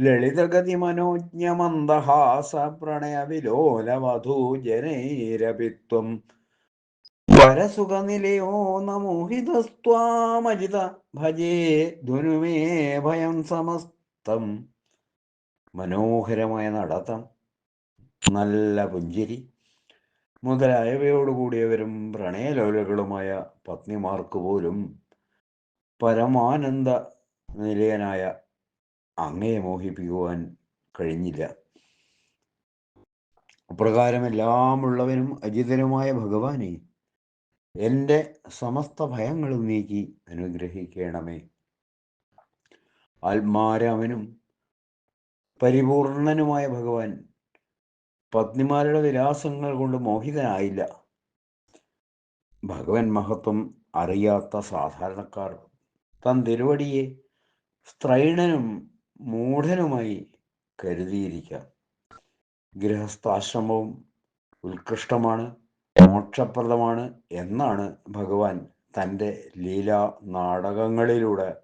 ലളിതഗതി മനോജ്ഞമന്ദഹാസ പ്രണയ വിലോല വധൂജനൈരപിത്വം പരസുഖനിലയോ നമോഹിതസ്വാമജിത ഭജേ ധുനുമേ ഭയം സമസ്തം. മനോഹരമായ നടത്തം. നല്ല പുഞ്ചിരി. മുതലായവയോടുകൂടിയവരും പ്രണയലോലകളുമായ പത്നിമാർക്ക് പോലും പരമാനന്ദ നിലയനായ അങ്ങയെ മോഹിപ്പിക്കുവാൻ കഴിഞ്ഞില്ല. അപ്രകാരമെല്ലാമുള്ളവനും അജിതനുമായ ഭഗവാനെ എന്റെ സമസ്ത ഭയങ്ങളും നീക്കി അനുഗ്രഹിക്കണമേ. ആത്മാരാമനും പരിപൂർണനുമായ ഭഗവാൻ പത്നിമാരുടെ വിലാസങ്ങൾ കൊണ്ട് മോഹിതനായില്ല. ഭഗവൻ മഹത്വം അറിയാത്ത സാധാരണക്കാർ തൻ തിരുവടിയെ സ്ത്രൈണനും മൂഢനുമായി കരുതിയിരിക്കാം. ഗൃഹസ്ഥാശ്രമവും ഉത്കൃഷ്ടമാണ് മോക്ഷപ്രദമാണ് എന്നാണ് ഭഗവാൻ തന്റെ ലീലാ നാടകങ്ങളിലൂടെ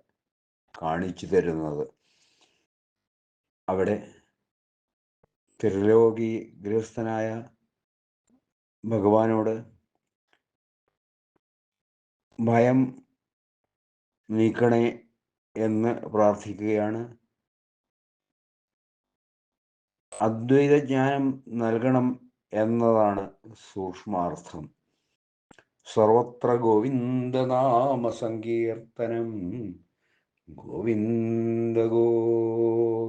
കാണിച്ചു തരുന്നത്. അവിടെ ത്രിലോകി ഗൃഹസ്ഥനായ ഭഗവാനോട് ഭയം നീക്കണേ എന്ന് പ്രാർത്ഥിക്കുകയാണ്. അദ്വൈത ജ്ഞാനം നൽകണം എന്നതാണ് സൂക്ഷ്മാർത്ഥം. സർവത്ര ഗോവിന്ദനാമ സങ്കീർത്തനം ഗോവിന്ദ ഗോവിന്ദ